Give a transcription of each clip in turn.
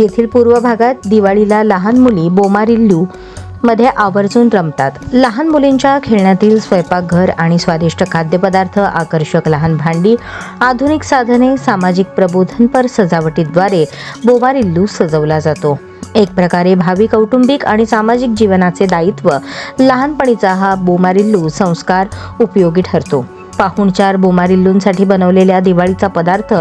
येथील पूर्व भागात दिवाळीला लहान मुली बोमारिल्लू मध्ये आवर्जून रमतात. लहान मुलींच्या खेळण्यातील स्वयंपाकघर आणि स्वादिष्ट खाद्यपदार्थ आकर्षक लहान भांडी आधुनिक साधने सामाजिक प्रबोधनपर सजावटीद्वारे बोमारिल्लू सजवला जातो. एक प्रकारे भावी कौटुंबिक आणि सामाजिक जीवनाचे दायित्व लहानपणीचा हा बोमारिल्लू संस्कार उपयोगी ठरतो. पाहुणचार बोमारिल्लूंसाठी बनवलेल्या दिवाळीचा पदार्थ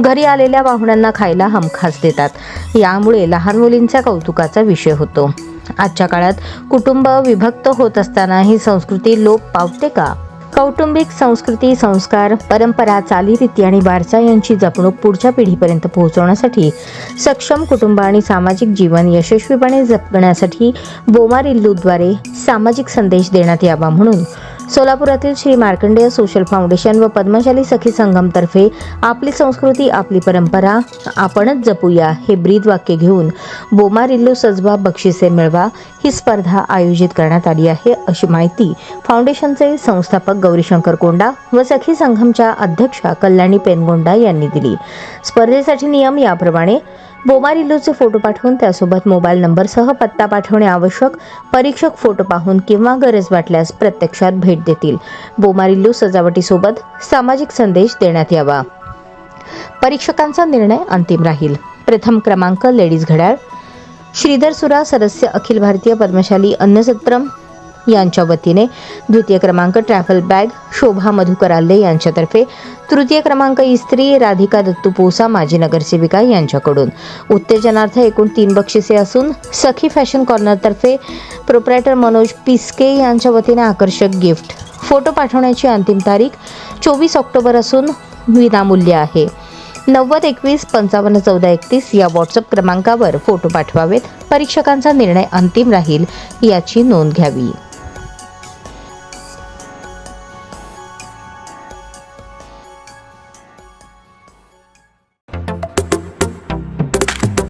घरी आलेल्या पाहुण्यांना खायला हमखास देतात. यामुळे लहान मुलींच्या कौतुकाचा विषय होतो. आजच्या काळात कुटुंब विभक्त होत असताना ही संस्कृती लोप पावते का? कौटुंबिक संस्कृती संस्कार परंपरा चालीरीती आणि वारसा यांची जपणूक पुढच्या पिढीपर्यंत पोहोचवण्यासाठी सक्षम कुटुंब आणि सामाजिक जीवन यशस्वीपणे जपण्यासाठी बोमारिल्लूद्वारे सामाजिक संदेश देण्यात यावा म्हणून सोलापुरातील श्री मार्कंडेय सोशल फाउंडेशन व पद्मशाली सखी संघमतर्फे आपली संस्कृती आपली परंपरा आपणच जपूया हे ब्रीद वाक्य घेऊन बोमारिल्लू सजवा बक्षिसे मिळवा ही स्पर्धा आयोजित करण्यात आली आहे अशी माहिती फाउंडेशनचे संस्थापक गौरीशंकर कोंडा व सखी संघमच्या अध्यक्षा कल्याणी पेनगोंडा यांनी दिली. स्पर्धेसाठी नियम याप्रमाणे बोमारिल्लूचे फोटो पाठवून त्यासोबत मोबाईल नंबरसह पत्ता पाठवणे आवश्यक. परीक्षक फोटो पाहून किंवा गरज वाटल्यास प्रत्यक्षात भेट देतील. बोमारिल्लू सजावटीसोबत सामाजिक संदेश देण्यात यावा. परीक्षकांचा निर्णय अंतिम राहील. प्रथम क्रमांक लेडीज घड्याळ. श्रीधर सुरा सदस्य अखिल भारतीय पद्मशाली अन्नसत्रम यांच्या वतीने द्वितीय क्रमांक ट्रॅव्हल बॅग शोभा मधुकर आल्ले यांच्यातर्फे तृतीय क्रमांक इस्त्री राधिका दत्तू पोसा माजी नगरसेविका यांच्याकडून. उत्तेजनार्थ एकूण तीन बक्षिसे असून सखी फॅशन कॉर्नरतर्फे प्रोप्रायटर मनोज पिस्के यांच्या वतीने आकर्षक गिफ्ट. फोटो पाठवण्याची अंतिम तारीख चोवीस ऑक्टोबर असून विनामूल्य आहे. नव्वद एकवीस पंचावन्न चौदा एकतीस या व्हॉट्सअप क्रमांकावर फोटो पाठवावेत. परीक्षकांचा निर्णय अंतिम राहील याची नोंद घ्यावी.